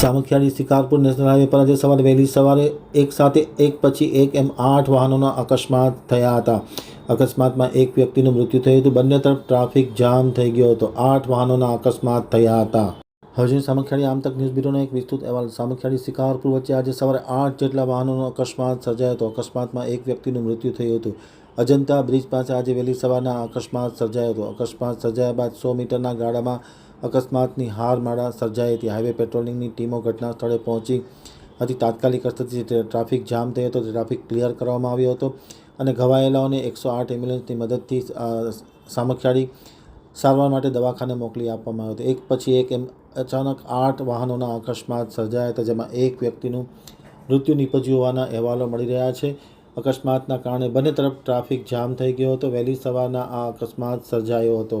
Samakhiyali Shikarpur national highway પર આજે સવારે વહેલી સવારે એક સાથે એક પછી એક એમ આઠ વાહનોના અકસ્માત થયા હતા. અકસ્માતમાં એક વ્યક્તિનું મૃત્યુ થયું હતું. બંને તરફ ટ્રાફિક જામ થઈ ગયો હતો. આઠ વાહનોના અકસ્માત થયા હતા. હજુ સામખિયાળી આમતક ન્યૂઝ બ્યુરોનો એક વિસ્તૃત અહેવાલ. સામખિયાળી શિકારપુર વચ્ચે આજે સવારે આઠ જેટલા વાહનોનો અકસ્માત સર્જાયો હતો. અકસ્માતમાં એક વ્યક્તિનું મૃત્યુ થયું હતું. અજંતા બ્રિજ પાસે આજે વહેલી સવારના અકસ્માત સર્જાયો હતો. અકસ્માત સર્જાયા બાદ સો મીટરના ગાળામાં અકસ્માતની હારમાળા સર્જાઈ હતી. હાઈવે પેટ્રોલિંગની ટીમો ઘટના સ્થળે પહોંચી હતી. તાત્કાલિક અસરથી ટ્રાફિક જામ થયો હતો. ટ્રાફિક ક્લિયર કરવામાં આવ્યો હતો અને ઘવાયેલાઓને એકસો આઠ એમ્બ્યુલન્સની મદદથી સામખિયાળી સારવાર માટે દવાખાને મોકલી આપવામાં આવ્યો હતો. એક પછી એક એમ, અચાનક આઠ વાહનોના અકસ્માત સર્જાયા હતા, જેમાં એક વ્યક્તિનું મૃત્યુ નીપજ્યું હોવાના અહેવાલો મળી રહ્યા છે. અકસ્માતના કારણે બંને તરફ ટ્રાફિક જામ થઈ ગયો હતો. વહેલી સવારના આ અકસ્માત સર્જાયો હતો.